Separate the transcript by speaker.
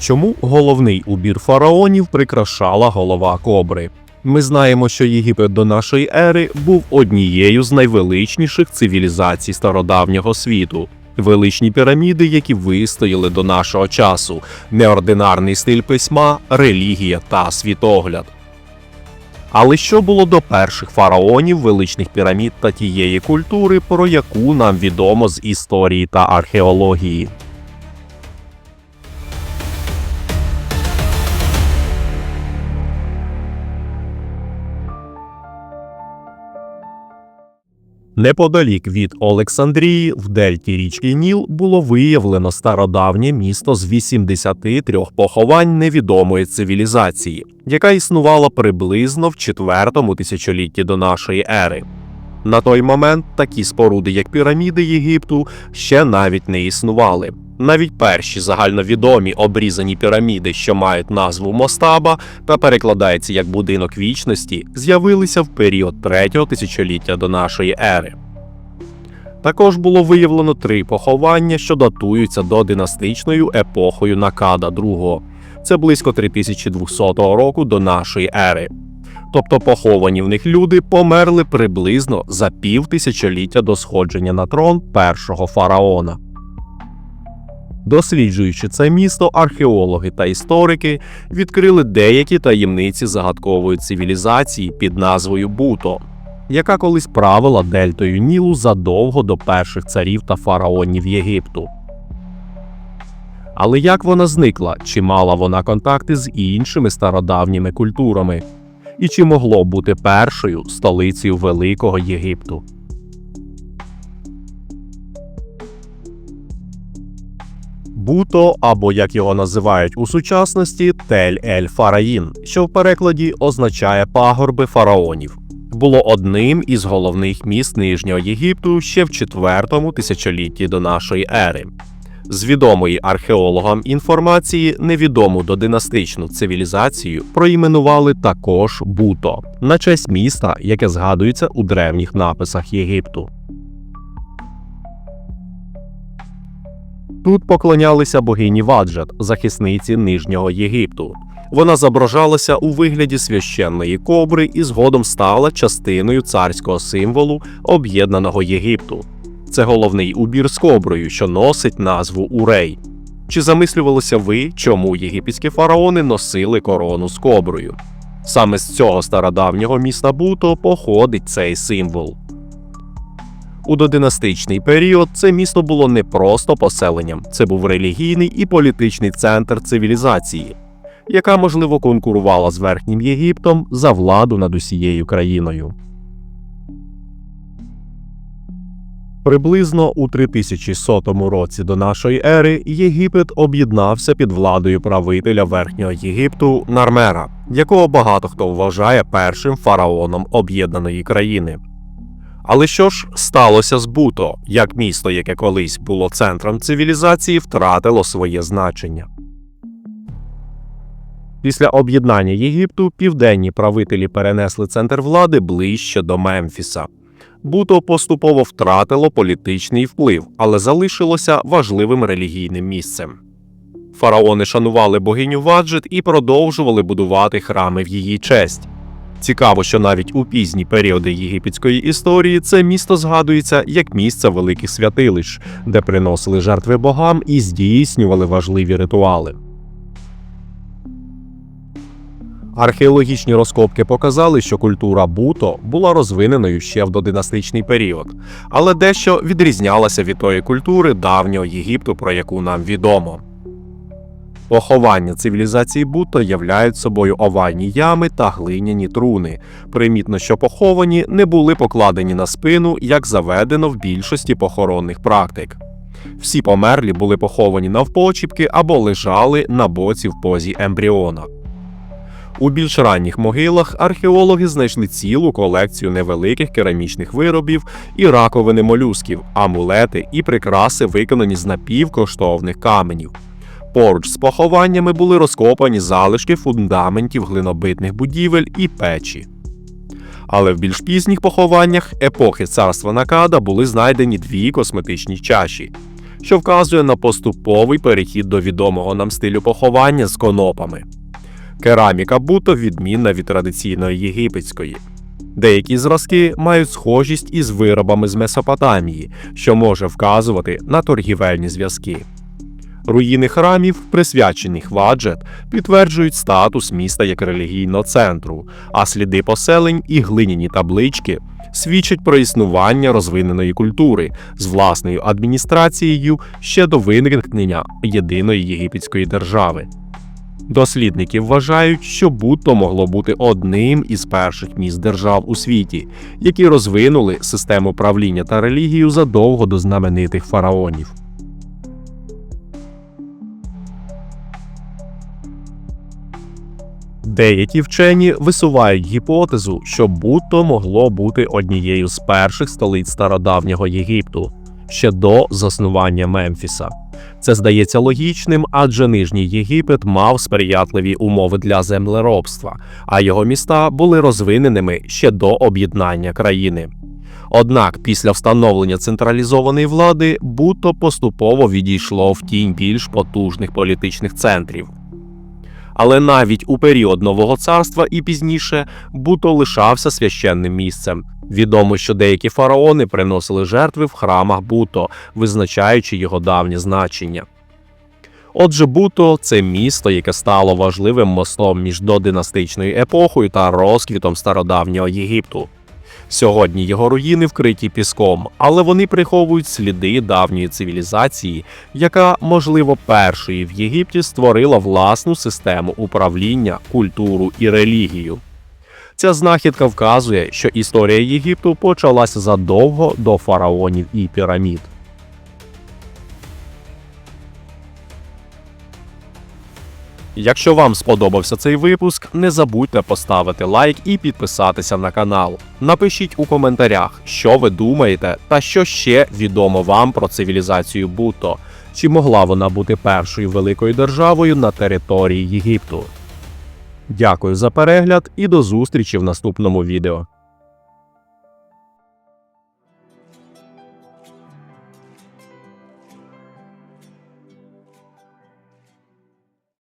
Speaker 1: Чому головний убір фараонів прикрашала голова кобри? Ми знаємо, що Єгипет до нашої ери був однією з найвеличніших цивілізацій стародавнього світу. Величні піраміди, які вистояли до нашого часу, неординарний стиль письма, релігія та світогляд. Але що було до перших фараонів, величних пірамід та тієї культури, про яку нам відомо з історії та археології? Неподалік від Олександрії в дельті річки Ніл було виявлено стародавнє місто з 83 поховань невідомої цивілізації, яка існувала приблизно в четвертому тисячолітті до нашої ери. На той момент такі споруди, як піраміди Єгипту, ще навіть не існували. Навіть перші загальновідомі обрізані піраміди, що мають назву Мостаба та перекладаються як будинок вічності, з'явилися в період третього тисячоліття до нашої ери. Також було виявлено три поховання, що датуються до династичною епохою Накада II. Це близько 3200 року до нашої ери. Тобто поховані в них люди померли приблизно за пів тисячоліття до сходження на трон першого фараона. Досліджуючи це місто, археологи та історики відкрили деякі таємниці загадкової цивілізації під назвою Буто, яка колись правила дельтою Нілу задовго до перших царів та фараонів Єгипту. Але як вона зникла, чи мала вона контакти з іншими стародавніми культурами, і чи могло бути першою столицею Великого Єгипту? Буто, або як його називають у сучасності, Тель Ель Фараїн, що в перекладі означає пагорби фараонів, було одним із головних міст Нижнього Єгипту ще в четвертому тисячолітті до нашої ери. З відомої археологам інформації невідому додинастичну цивілізацію проіменували також Буто на честь міста, яке згадується у древніх написах Єгипту. Тут поклонялися богині Ваджет, захисниці Нижнього Єгипту. Вона зображалася у вигляді священної кобри і згодом стала частиною царського символу об'єднаного Єгипту. Це головний убір з коброю, що носить назву Урей. Чи замислювалися ви, чому єгипетські фараони носили корону з коброю? Саме з цього стародавнього міста Буто походить цей символ. У додинастичний період це місто було не просто поселенням, це був релігійний і політичний центр цивілізації, яка, можливо, конкурувала з Верхнім Єгиптом за владу над усією країною. Приблизно у 3100 році до нашої ери Єгипет об'єднався під владою правителя Верхнього Єгипту Нармера, якого багато хто вважає першим фараоном об'єднаної країни. Але що ж сталося з Буто, як місто, яке колись було центром цивілізації, втратило своє значення? Після об'єднання Єгипту південні правителі перенесли центр влади ближче до Мемфіса. Буто поступово втратило політичний вплив, але залишилося важливим релігійним місцем. Фараони шанували богиню Ваджет і продовжували будувати храми в її честь. Цікаво, що навіть у пізні періоди єгипетської історії це місто згадується як місце великих святилищ, де приносили жертви богам і здійснювали важливі ритуали. Археологічні розкопки показали, що культура Буто була розвиненою ще в додинастичний період, але дещо відрізнялася від тої культури давнього Єгипту, про яку нам відомо. Поховання цивілізації Буто являють собою овальні ями та глиняні труни. Примітно, що поховані не були покладені на спину, як заведено в більшості похоронних практик. Всі померлі були поховані навпочіпки або лежали на боці в позі ембріона. У більш ранніх могилах археологи знайшли цілу колекцію невеликих керамічних виробів і раковини молюсків, амулети і прикраси, виконані з напівкоштовних каменів. Поруч з похованнями були розкопані залишки фундаментів глинобитних будівель і печі. Але в більш пізніх похованнях епохи царства Накада були знайдені дві косметичні чаші. що вказує на поступовий перехід до відомого нам стилю поховання з конопами. Кераміка буто відмінна від традиційної єгипетської. Деякі зразки мають схожість із виробами з Месопотамії, що може вказувати на торгівельні зв'язки. Руїни храмів, присвячені Хваджет, підтверджують статус міста як релігійного центру, а сліди поселень і глиняні таблички свідчать про існування розвиненої культури з власною адміністрацією ще до виникнення єдиної єгипетської держави. Дослідники вважають, що Будто могло бути одним із перших міст держав у світі, які розвинули систему правління та релігію задовго до знаменитих фараонів. Деякі вчені висувають гіпотезу, що Будто могло бути однією з перших столиць стародавнього Єгипту ще до заснування Мемфіса. Це здається логічним, адже нижній Єгипет мав сприятливі умови для землеробства, а його міста були розвиненими ще до об'єднання країни. Однак після встановлення централізованої влади Будто поступово відійшло в тінь більш потужних політичних центрів. Але навіть у період Нового царства і пізніше Буто лишався священним місцем. Відомо, що деякі фараони приносили жертви в храмах Буто, визначаючи його давнє значення. Отже, Буто це місто, яке стало важливим мостом між додинастичною епохою та розквітом стародавнього Єгипту. Сьогодні його руїни вкриті піском, але вони приховують сліди давньої цивілізації, яка, можливо, першою в Єгипті створила власну систему управління, культуру і релігію. Ця знахідка вказує, що історія Єгипту почалася задовго до фараонів і пірамід. Якщо вам сподобався цей випуск, не забудьте поставити лайк і підписатися на канал. Напишіть у коментарях, що ви думаєте та що ще відомо вам про цивілізацію Буто. Чи могла вона бути першою великою державою на території Єгипту? Дякую за перегляд і до зустрічі в наступному відео.